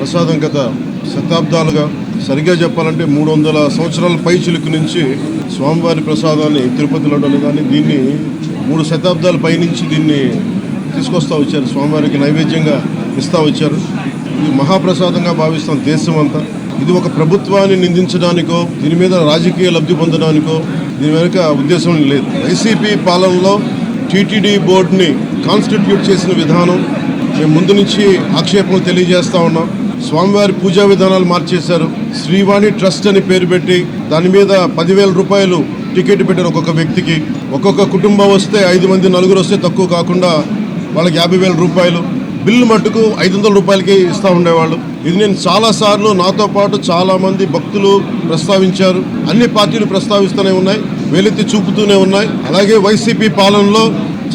ప్రసాదం గత శతాబ్దాలుగా సరిగ్గా చెప్పాలంటే మూడు వందల సంవత్సరాల పై చిలుకు నుంచి స్వామివారి ప్రసాదాన్ని తిరుపతిలో లడ్డూలు కానీ దీన్ని మూడు శతాబ్దాల పై నుంచి దీన్ని తీసుకొస్తా వచ్చారు. స్వామివారికి నైవేద్యంగా ఇస్తా వచ్చారు. ఇది మహాప్రసాదంగా భావిస్తాం దేశం అంతా. ఇది ఒక ప్రభుత్వాన్ని నిందించడానికో దీని మీద రాజకీయ లబ్ధి పొందడానికో దీని వెనుక ఉద్దేశం లేదు. వైసీపీ పాలనలో టీటీడీ బోర్డుని కాన్స్టిట్యూట్ చేసిన విధానం మేము ముందు నుంచి ఆక్షేపణలు తెలియజేస్తూ ఉన్నాం. స్వామివారి పూజా విధానాలు మార్చేశారు. శ్రీవాణి ట్రస్ట్ అని పేరు పెట్టి దాని మీద పదివేల రూపాయలు టికెట్ పెట్టారు ఒక్కొక్క వ్యక్తికి. ఒక్కొక్క కుటుంబం వస్తే ఐదు మంది నలుగురు వస్తే తక్కువ కాకుండా వాళ్ళకి యాభై వేల రూపాయలు. బిల్లు మట్టుకు ఐదు వందల రూపాయలకి ఇస్తూ ఉండేవాళ్ళు. ఇది నేను చాలా సార్లు నాతో పాటు చాలామంది భక్తులు ప్రస్తావించారు. అన్ని పార్టీలు ప్రస్తావిస్తూనే ఉన్నాయి వెలితి చూపుతూనే ఉన్నాయి. అలాగే వైసీపీ పాలనలో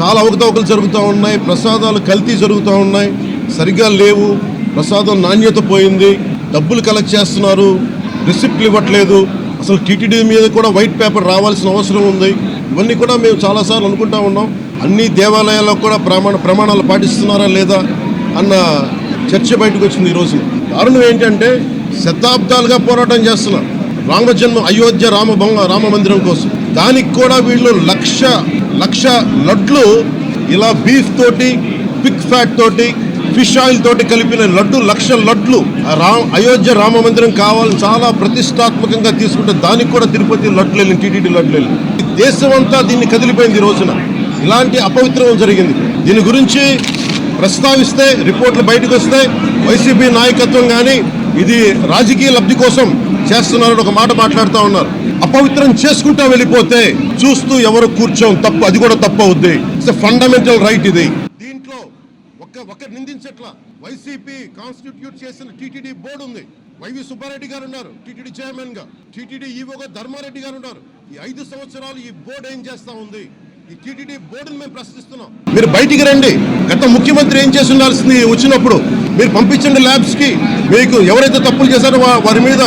చాలా అవకతవకలు జరుగుతూ ఉన్నాయి ప్రసాదాలు కల్తీ జరుగుతూ ఉన్నాయి. సరిగ్గా లేవు. ప్రసాదం నాణ్యత పోయింది. డబ్బులు కలెక్ట్ చేస్తున్నారు. రిసిప్ట్లు ఇవ్వట్లేదు. అసలు టీటీడీ మీద కూడా వైట్ పేపర్ రావాల్సిన అవసరం ఉంది. ఇవన్నీ కూడా మేము చాలాసార్లు అనుకుంటా ఉన్నాం. అన్ని దేవాలయాల్లో కూడా ప్రమాణ ప్రమాణాలు పాటిస్తున్నారా లేదా అన్న చర్చ బయటకు వచ్చింది ఈరోజు. కారణం ఏంటంటే శతాబ్దాలుగా పోరాటం చేస్తున్నారు. రామజన్మ అయోధ్య రామ రామ మందిరం కోసం. దానికి కూడా వీళ్ళు లక్ష లక్ష లడ్లు ఇలా బీఫ్ తోటి పిక్ ఫ్యాట్ తోటి ఫిష్ ఆయిల్ తోటి కలిపిన లడ్డు లక్ష లడ్లు రామ్ రా అయోధ్య రామ మందిరం కావాలని చాలా ప్రతిష్టాత్మకంగా తీసుకుంటే దానికి కూడా తిరుపతి లడ్లు వెళ్ళింది టీటీడీ లడ్లు వెళ్ళింది. దేశం అంతా దీన్ని కదిలిపోయింది ఈ రోజున. ఇలాంటి అపవిత్రం జరిగింది. దీని గురించి ప్రస్తావిస్తే రిపోర్ట్లు బయటకు వస్తే వైసీపీ నాయకత్వం కానీ ఇది రాజకీయ లబ్ధి కోసం చేస్తున్నారని ఒక మాట మాట్లాడుతూ ఉన్నారు. అపవిత్రం చేసుకుంటా వెళ్ళిపోతే చూస్తూ ఎవరు కూర్చోం తప్పు అది కూడా తప్పు అవుద్ది. ఇట్స్ ఫండమెంటల్ రైట్ ఇది. ఒక్క ఒక్క వైసీపీ కాన్స్టిట్యూట్ చేసిన టీటీడీ బోర్డు ఉంది. వైవి సుబ్బారెడ్డి గారు ఉన్నారు టీటీడీ చైర్మన్గా. టీటీడీ ఈవోగా ధర్మారెడ్డి గారు ఉన్నారు. ఈ ఐదు సంవత్సరాలు ఈ బోర్డు ఏం చేస్తా ఉంది? ఈ టీటీడీ బోర్డును మేము ప్రశ్నిస్తున్నాం. మీరు బయటికి రండి. గత ముఖ్యమంత్రి ఏం చేసి ఉండాల్సింది వచ్చినప్పుడు మీరు పంపించండి ల్యాబ్స్కి మీకు ఎవరైతే తప్పులు చేశారో వారి మీద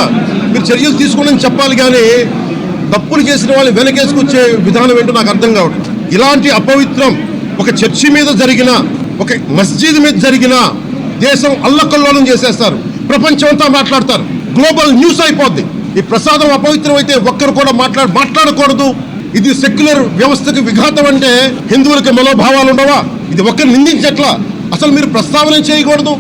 మీరు చర్యలు తీసుకోండి చెప్పాలి కానీ తప్పులు చేసిన వాళ్ళని వెనకేసుకొచ్చే విధానం ఏంటో నాకు అర్థం కావట్లేదు. ఇలాంటి అపవిత్రం ఒక చర్చి మీద జరిగిన ఒక మస్జిద్ మీద జరిగిన దేశం అల్లకల్లోలం చేసేస్తారు. ప్రపంచం అంతా మాట్లాడతారు. గ్లోబల్ న్యూస్ అయిపోద్ది. ఈ ప్రసాదం అపవిత్రం అయితే ఒక్కరు కూడా మాట్లాడ మాట్లాడకూడదు. ఇది సెక్యులర్ వ్యవస్థకు విఘాతం అంటే హిందువులకి మనోభావాలు ఉండవా? ఇది ఒక్కరు నిందించట్లా? అసలు మీరు ప్రస్తావన చేయకూడదు?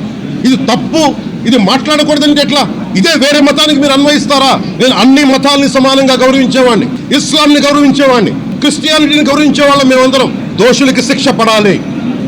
ఇది తప్పు. ఇది మాట్లాడకూడదంటే ఎట్లా? ఇదే వేరే మతానికి మీరు అన్వయిస్తారా? నేను అన్ని మతాల్ని సమానంగా గౌరవించేవాడిని ఇస్లాంని గౌరవించేవాడిని క్రిస్టియానిటీని గౌరవించేవాళ్ళం మేమందరం. దోషులకి శిక్ష పడాలి.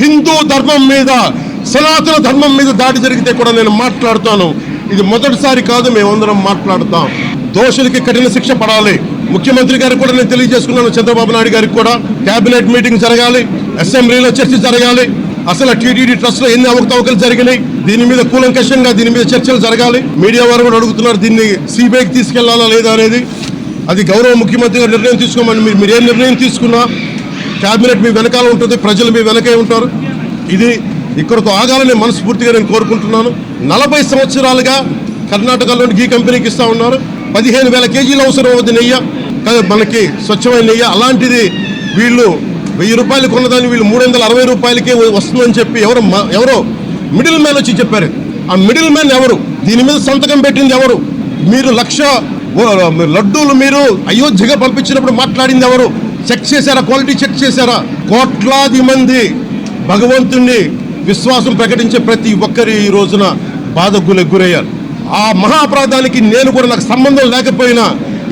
హిందూ ధర్మం మీద సనాతన ధర్మం మీద దాడి జరిగితే కూడా నేను మాట్లాడుతాను. ఇది మొదటిసారి కాదు మేమందరం మాట్లాడతాం. దోషులకి కఠిన శిక్ష పడాలి. ముఖ్యమంత్రి గారికి కూడా నేను తెలియజేసుకున్నాను చంద్రబాబు నాయుడు గారికి కూడా. కేబినెట్ మీటింగ్ జరగాలి అసెంబ్లీలో చర్చ జరగాలి. అసలు టీటీడీ ట్రస్ట్లో ఎన్ని అవకతవకలు జరిగినాయి దీని మీద కూలంకషంగా దీని మీద చర్చలు జరగాలి. మీడియా వారు కూడా అడుగుతున్నారు దీన్ని సిబిఐకి తీసుకెళ్ళాలా లేదా అనేది. అది గౌరవ ముఖ్యమంత్రి గారు నిర్ణయం తీసుకోమని మీరు మీరు ఏ నిర్ణయం తీసుకున్నా క్యాబినెట్ మీ వెనకాల ఉంటుంది ప్రజలు మీ వెనకే ఉంటారు. ఇది ఇక్కడతో ఆగాలని మనస్ఫూర్తిగా నేను కోరుకుంటున్నాను. నలభై సంవత్సరాలుగా కర్ణాటకలోని గీ కంపెనీకి ఇస్తా ఉన్నారు. పదిహేను వేల కేజీలు అవసరం అవుతుంది నెయ్యి. మనకి స్వచ్ఛమైన నెయ్యి. అలాంటిది వీళ్ళు వెయ్యి రూపాయలు కొన్నదాన్ని వీళ్ళు మూడు వందల అరవై రూపాయలకే వస్తుందని చెప్పి ఎవరు ఎవరో మిడిల్ మ్యాన్ వచ్చి చెప్పారు. ఆ మిడిల్ మ్యాన్ ఎవరు? దీని మీద సంతకం పెట్టింది ఎవరు? మీరు లక్ష లడ్డూలు మీరు అయోధ్యగా పంపించినప్పుడు మాట్లాడింది ఎవరు? చెక్ చేశారా? క్వాలిటీ చెక్ చేశారా? కోట్లాది మంది భగవంతుణ్ణి విశ్వాసం ప్రకటించే ప్రతి ఒక్కరి ఈ రోజున బాధకులకు గురయ్యారు. ఆ మహాపరాధానికి నేను కూడా నాకు సంబంధం లేకపోయినా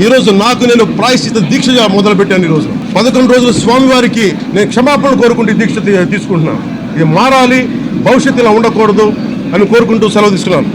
ఈరోజు నాకు నేను ప్రాయశ్చిత దీక్షగా మొదలు పెట్టాను పదకొండు రోజులు స్వామివారికి నేను క్షమాపణ కోరుకుంటూ దీక్ష తీసుకుంటున్నాను. ఇది మారాలి భవిష్యత్తులో ఉండకూడదు అని కోరుకుంటూ సెలవు తీసుకున్నాను.